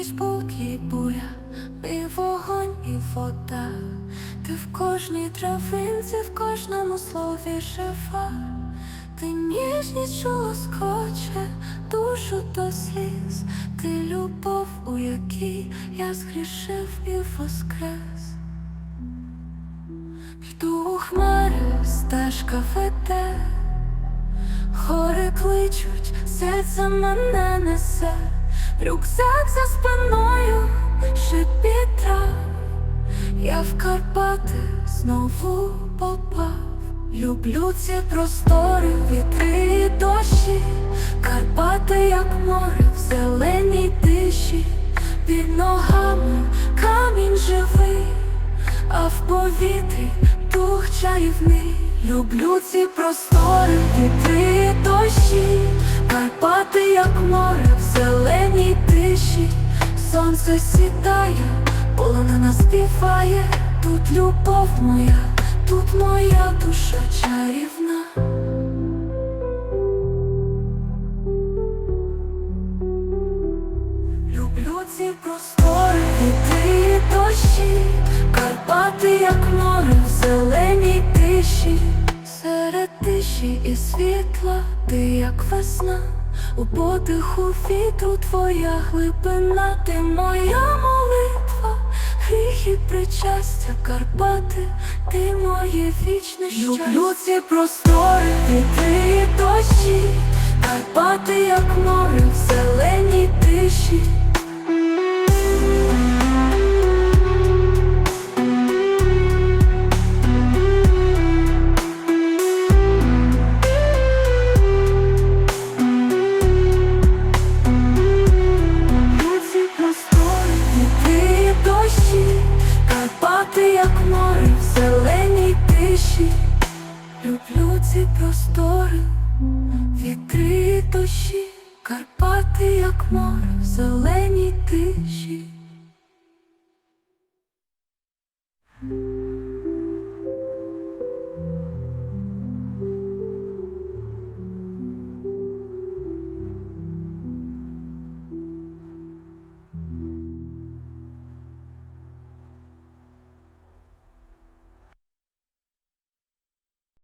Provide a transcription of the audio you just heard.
і буря, і вогонь, і вода. Ти в кожній травинці, в кожному слові жива. Ти ніжність, що лоскоче душу до сліз. Ти любов, у якій я згрішив і воскрес. Йду у хмари, стежка веде, Гори кличуть, серце мене несе, рюкзак за спиною, шепіт трав. Я в Карпати знову попав. Люблю ці простори, вітри і дощі, Карпати, як море в зеленій тиші, під ногами камінь живий, а в повітрі дух чарівний. Люблю ці простори, вітри і дощі, Карпати, як море в зеленій сонце сідає, полонина співає, тут любов моя, тут моя душа чарівна. Люблю ці простори, вітри і дощі, Карпати, як море в зеленій тиші, серед тиші і світла, ти як весна, у потиху вітру твоя глибина, ти моя молитва, гріх причастя, Карпати, ти моє вічне щастя. Люблю ці простори, вітри і дощі, Карпати, як море в зеленій тиші. Карпати, як море в зеленій тиші. Люблю ці простори, вітри дощі, Карпати, як море в зеленій тиші.